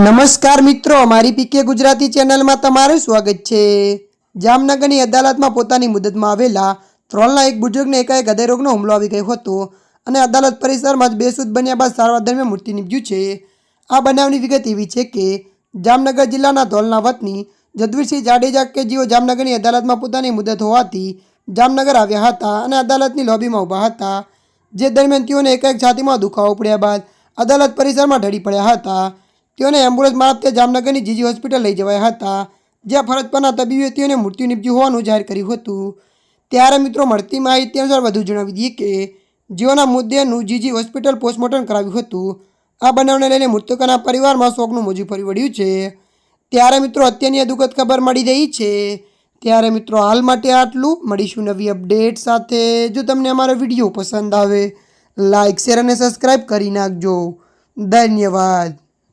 નમસ્કાર મિત્રો, અમારી પીકે ગુજરાતી ચેનલમાં તમારું સ્વાગત છે. જામનગરની અદાલતમાં પોતાની મુદતમાં આવેલા ત્રણના એક બુજુર્ગને એકાએક હૃદયરોગનો હુમલો આવી ગયો હતો અને અદાલત પરિસરમાં જ બેસુદ બન્યા બાદ સારવાર દરમિયાન મૃત્યુ નીપજ્યું છે. આ બનાવની વિગત એવી છે કે, જામનગર જિલ્લાના ધોલના વતની જદવીરસિંહ જાડેજા કે જેઓ જામનગરની અદાલતમાં પોતાની મુદત હોવાથી જામનગર આવ્યા હતા અને અદાલતની લોબીમાં ઊભા હતા, જે દરમિયાન તેઓને એકાએક છાતીમાં દુખાવો પડ્યા બાદ અદાલત પરિસરમાં ઢળી પડ્યા હતા. તેઓને એમ્બ્યુલન્સ મારફતે જામનગરની જીજી હોસ્પિટલ લઈ જવાયા હતા, જ્યાં ફરજ પરના તબીબે તેઓને મૃત્યુ નિપજ્યું હોવાનું જાહેર કર્યું હતું. ત્યારે મિત્રો મળતી માહિતી અનુસાર વધુ જણાવી દઈએ કે, જેઓના મુદ્દેનું જીજી હોસ્પિટલ પોસ્ટમોર્ટમ કરાવ્યું હતું, આ બનાવને લઈને મૃતકોના પરિવારમાં શોકનું મોજું ફરી વળ્યું છે. ત્યારે મિત્રો અત્યારની દુઃખદ ખબર મળી રહી છે. ત્યારે મિત્રો હાલ માટે આટલું. મળીશું નવી અપડેટ સાથે. જો તમને અમારો વીડિયો પસંદ આવે લાઇક શેર અને સબસ્ક્રાઈબ કરી નાખજો. ધન્યવાદ.